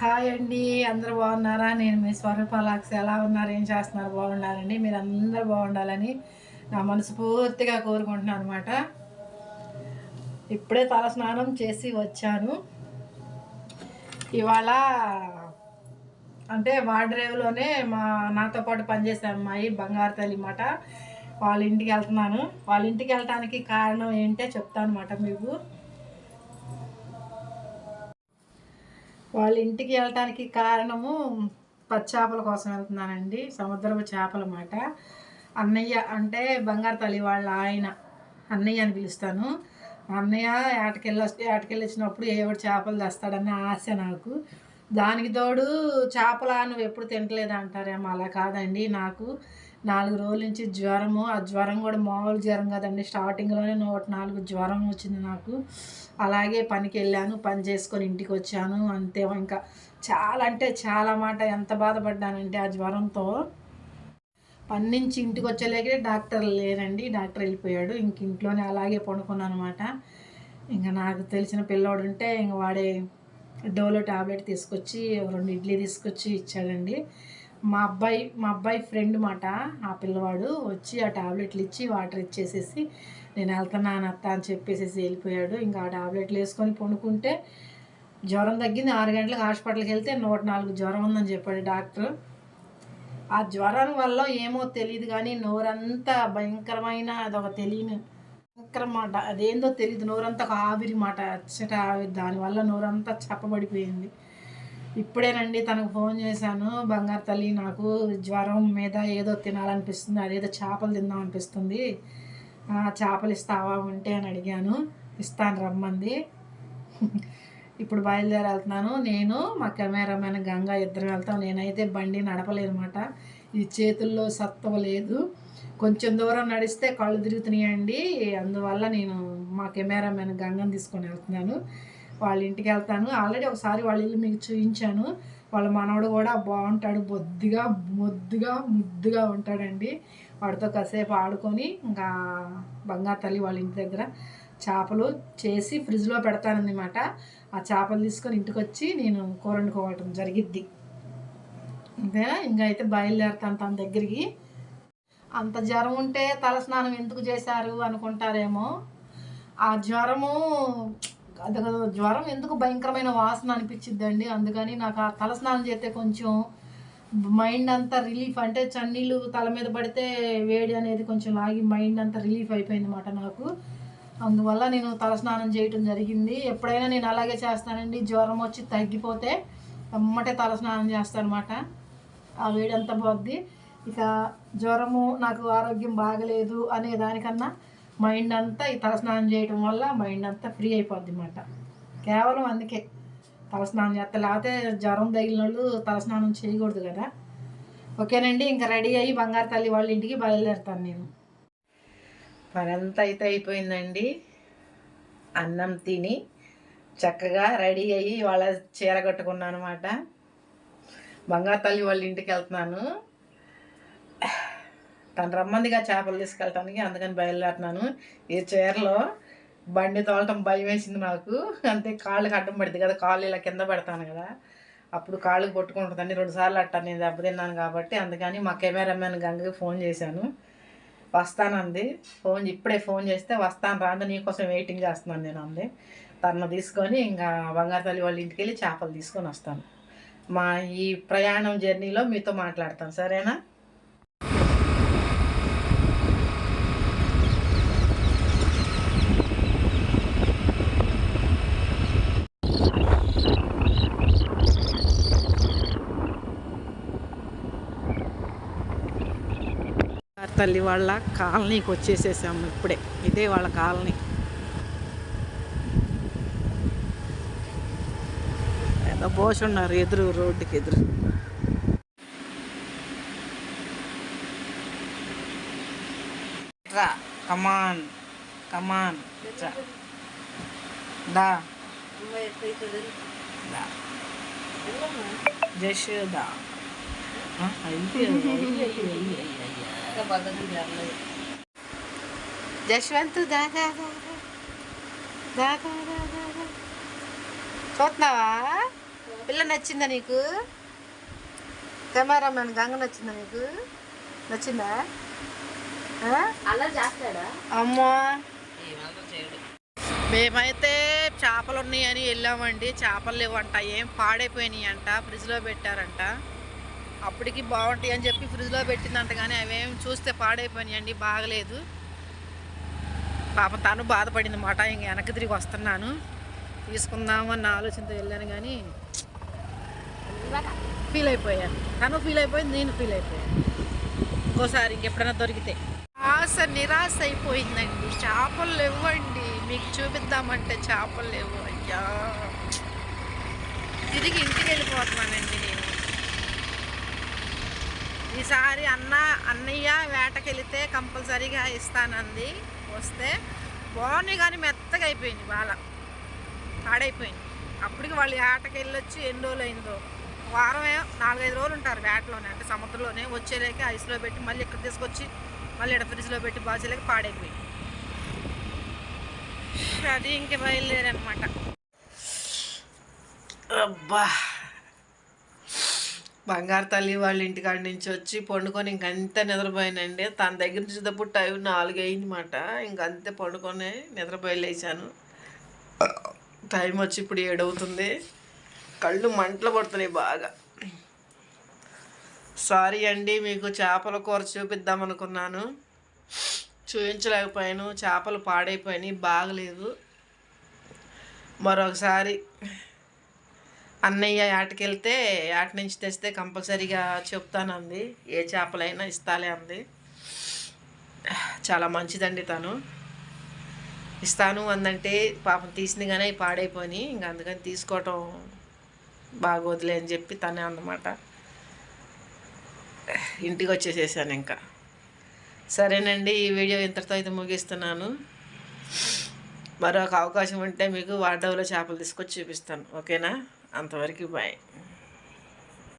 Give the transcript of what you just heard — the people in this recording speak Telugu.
హాయ్ అండి అందరూ బాగున్నారా? నేను మీ స్వరూపాలాక్స్. ఎలా ఉన్నారు? ఏం చేస్తున్నారు? బాగున్నారండి? మీరు అందరూ బాగుండాలని నా మనస్ఫూర్తిగా కోరుకుంటున్నాను అనమాట ఇప్పుడే తల స్నానం చేసి వచ్చాను. ఇవాళ అంటే వాడ్రేవ్లోనే మా నాతో పాటు పనిచేసే అమ్మాయి బంగారు తల్లి మాట వాళ్ళ ఇంటికి వెళ్తున్నాను. వాళ్ళ ఇంటికి వెళ్ళటానికి కారణం ఏంటో చెప్తాను అనమాట మీకు. వాళ్ళ ఇంటికి వెళ్ళటానికి కారణము పచ్చాపల కోసం వెళ్తున్నానండి. సముద్రపు చేపల మాట అన్నయ్య అంటే బంగారు తల్లి వాళ్ళ ఆయన. అన్నయ్య అని పిలుస్తాను. అన్నయ్య ఏటకెళ్ళి ఏటకెళ్ళి వచ్చినప్పుడు ఏ చేపలు తెస్తాడన్న ఆశ నాకు. దానికి తోడు చేపల నువ్వు ఎప్పుడు తింటలేదు అంటారేమో అలా కాదండి నాకు. నాలుగు రోజుల నుంచి జ్వరము ఆ జ్వరం కూడా మామూలు జ్వరం కదండి. స్టార్టింగ్లోనే నూట నాలుగు జ్వరం వచ్చింది నాకు. అలాగే పనికి వెళ్ళాను పని చేసుకొని ఇంటికి వచ్చాను అంతే ఇంకా. చాలా అంటే చాలా మాట ఎంత బాధపడ్డానంటే ఆ జ్వరంతో. పని నుంచి ఇంటికి వచ్చేలాగే డాక్టర్ లేరండి. డాక్టర్ వెళ్ళిపోయాడు. ఇంక ఇంట్లోనే అలాగే పడుకున్నాను అనమాట ఇంకా నాకు తెలిసిన పిల్లోడు ఉంటే ఇంక వాడే డోలో టాబ్లెట్ తీసుకొచ్చి రెండు ఇడ్లీ తీసుకొచ్చి ఇచ్చాడండి. మా అబ్బాయి మా అబ్బాయి ఫ్రెండ్ మాట ఆ పిల్లవాడు వచ్చి ఆ టాబ్లెట్లు ఇచ్చి వాటర్ ఇచ్చేసేసి నేను వెళ్తున్నాను అత్త అని చెప్పేసేసి వెళ్ళిపోయాడు. ఇంకా ఆ టాబ్లెట్లు వేసుకొని పండుకుంటే జ్వరం తగ్గింది. ఆరు గంటలకు హాస్పిటల్కి వెళ్తే నూట నాలుగు జ్వరం ఉందని చెప్పాడు డాక్టర్. ఆ జ్వరం వల్ల ఏమో తెలియదు కానీ నోరంతా భయంకరమైన అదొక తెలియని భయంకరమాట అదేందో తెలియదు నోరంతా ఒక ఆవిరి మాట. అచ్చట ఆవిరి దానివల్ల నోరంతా చప్పబడిపోయింది. ఇప్పుడేనండి తనకు ఫోన్ చేశాను. బంగారు తల్లి నాకు జ్వరం మీద ఏదో తినాలనిపిస్తుంది అదేదో చేపలు తిందాం అనిపిస్తుంది. చేపలు ఇస్తావా ఉంటే అని అడిగాను. ఇస్తాను రమ్మంది. ఇప్పుడు బయలుదేరి వెళ్తున్నాను నేను మా కెమెరామెన్ గంగా ఇద్దరు వెళ్తాం. నేనైతే బండి నడపలేనమాట. ఈ చేతుల్లో సత్తువ లేదు. కొంచెం దూరం నడిస్తే కళ్ళు తిరుగుతున్నాయండి. అందువల్ల నేను మా కెమెరామెన్ గంగని తీసుకొని వెళ్తున్నాను. వాళ్ళ ఇంటికి వెళ్తాను. ఆల్రెడీ ఒకసారి వాళ్ళ ఇల్లు మీకు చూపించాను. వాళ్ళ మనవడు కూడా బాగుంటాడు. బొద్దుగా మొద్దుగా ముద్దుగా ఉంటాడండి. వాడితో కాసేపు ఆడుకొని ఇంకా బంగారు తల్లి వాళ్ళ ఇంటి దగ్గర చేపలు చేసి ఫ్రిడ్జ్లో పెడతానన్నమాట. ఆ చేపలు తీసుకొని ఇంటికి వచ్చి నేను కూర వండుకోవటం జరిగిద్ది. అంతేనా ఇంకా అయితే బయలుదేరుతాను తన దగ్గరికి. అంత జ్వరం ఉంటే తలస్నానం ఎందుకు చేశారు అనుకుంటారేమో. ఆ జ్వరము జ్వరం ఎందుకు భయంకరమైన వాసన అనిపించిద్దండి? అందుకని నాకు ఆ తలస్నానం చేస్తే కొంచెం మైండ్ అంతా రిలీఫ్ అంటే చన్నీళ్ళు తల మీద పడితే వేడి అనేది కొంచెం లాగి మైండ్ అంతా రిలీఫ్ అయిపోయింది అనమాట నాకు. అందువల్ల నేను తలస్నానం చేయటం జరిగింది. ఎప్పుడైనా నేను అలాగే చేస్తానండి. జ్వరం వచ్చి తగ్గిపోతే అమ్మటే తలస్నానం చేస్తానమాట ఆ వేడి అంతా పోద్ది. ఇక జ్వరము నాకు ఆరోగ్యం బాగలేదు అనే దానికన్నా మైండ్ అంతా ఈ తలస్నానం చేయటం వల్ల మైండ్ అంతా ఫ్రీ అయిపోద్ది అన్నమాట. కేవలం అందుకే తలస్నానం చేస్తా. లేకపోతే జ్వరం తగిలిన వాళ్ళు తలస్నానం చేయకూడదు కదా. ఓకేనండి ఇంకా రెడీ అయ్యి బంగారు తల్లి వాళ్ళ ఇంటికి బయలుదేరుతాను నేను. పనంతా అయితే అయిపోయిందండి. అన్నం తిని చక్కగా రెడీ అయ్యి వాళ్ళ చీర కట్టుకున్నాను అనమాట బంగారు తల్లి వాళ్ళ ఇంటికి వెళ్తున్నాను. తను రమ్మందిగా చేపలు తీసుకెళ్ళటానికి అందుకని బయలుదేరుతున్నాను. ఈ చీరలో బండి తోలటం భయం వేసింది నాకు. అంతే కాళ్ళకి అడ్డం పడింది కదా కాళ్ళు ఇలా కింద పెడతాను కదా. అప్పుడు కాళ్ళకి కొట్టుకుంటుందని రెండుసార్లు అట్టా నేను దెబ్బతిన్నాను కాబట్టి. అందుకని మా కెమెరామెన్ గంగకి ఫోన్ చేశాను. వస్తానంది. ఫోన్ ఇప్పుడే ఫోన్ చేస్తే వస్తాను రాంది నీకోసం వెయిటింగ్ చేస్తున్నాను నేను అంది. తను తీసుకొని ఇంకా బంగారు తల్లి వాళ్ళ ఇంటికి వెళ్ళి చేపలు తీసుకొని వస్తాను. మా ఈ ప్రయాణం జర్నీలో మీతో మాట్లాడతాను. సరేనా? తల్లి వాళ్ళ కాలనీకి వచ్చేసేసాము ఇప్పుడే. ఇదే వాళ్ళ కాలనీ. ఏదో పోసున్నారు ఎదురు రోడ్డుకి ఎదురు. రా కమాన్ కమాన్ దా. జశ్వంత్ దాదా దాదా చూస్తున్నావా? పిల్ల నచ్చిందా నీకు? కెమెరామెన్ గంగ నచ్చిందా నీకు? నచ్చిందా? అలా చేస్తాడా? అమ్మా! మేమైతే చేపలు ఉన్నాయని వెళ్ళామండి. చేపలు లేవంట. ఏం పాడైపోయినాయి అంట ఫ్రిడ్జ్లో పెట్టారంట. అప్పటికి బాగుంటాయి అని చెప్పి ఫ్రిడ్జ్లో పెట్టిందంట కానీ అవేం చూస్తే పాడైపోయినాయండి అండి బాగలేదు. పాప తను బాధపడింది మాట ఇంక వెనక్కి తిరిగి వస్తున్నాను. తీసుకుందాము అన్న ఆలోచనతో వెళ్ళాను కానీ ఫీల్ అయిపోయాను. తను ఫీల్ అయిపోయింది నేను ఫీల్ అయిపోయాను. ఇంకోసారి ఇంకెప్పుడైనా దొరికితే. ఆశ నిరాశ అయిపోయిందండి. చేపలు లేవండి. మీకు చూపిద్దామంటే చేపలు లేవు. అయ్యా. తిరిగి ఇంటికి వెళ్ళిపోతున్నానండి నేను. ఈసారి అన్న అన్నయ్య వేటకెళితే కంపల్సరీగా ఇస్తానంది. వస్తే బాగున్నాయి కానీ మెత్తగా అయిపోయింది బాగా పాడైపోయింది. అప్పటికి వాళ్ళు వేటకి వెళ్ళొచ్చి ఎన్ని రోజులు అయిందో వారమే నాలుగైదు రోజులు ఉంటారు వేటలోనే అంటే సముద్రంలోనే. వచ్చేలేక ఐస్లో పెట్టి మళ్ళీ ఇక్కడ తీసుకొచ్చి మళ్ళీ ఇక్కడ ఫ్రిడ్జ్లో పెట్టి బాచేలేక పాడైపోయింది. అది ఇంక బయలుదేరనమాట. అబ్బా! బంగారు తల్లి వాళ్ళ ఇంటికాడ నుంచి వచ్చి పండుకొని ఇంకంతే నిద్రపోయానండి. తన దగ్గర నుంచి తప్పుడు టైం నాలుగు అయిందన్నమాట ఇంకంతే పండుకొని నిద్రపోయలేసాను టైం వచ్చి ఇప్పుడు ఏడవుతుంది. కళ్ళు మంటలు పడుతున్నాయి బాగా. సారీ అండి మీకు చేపల కూర చూపిద్దాం అనుకున్నాను. చూపించలేకపోయాను చేపలు పాడైపోయినాయి బాగలేదు. మరొకసారి అన్నయ్య ఆటకెళ్తే యాట నుంచి తెస్తే కంపల్సరీగా చెప్తానంది. ఏ చేపలైనా ఇస్తాలే అంది. చాలా మంచిదండి తను. ఇస్తాను అందంటే పాపం తీసింది కానీ పాడైపోయి ఇంక అందుకని తీసుకోవటం బాగోదులే అని చెప్పి తనే అన్నమాట. ఇంటికి వచ్చేసేసాను ఇంకా. సరేనండి ఈ వీడియో ఇంతటితో అయితే ముగిస్తున్నాను. మరొక అవకాశం ఉంటే మీకు వాడవలో చేపలు తీసుకొచ్చి చూపిస్తాను. ఓకేనా? అంతవరకు బాయ్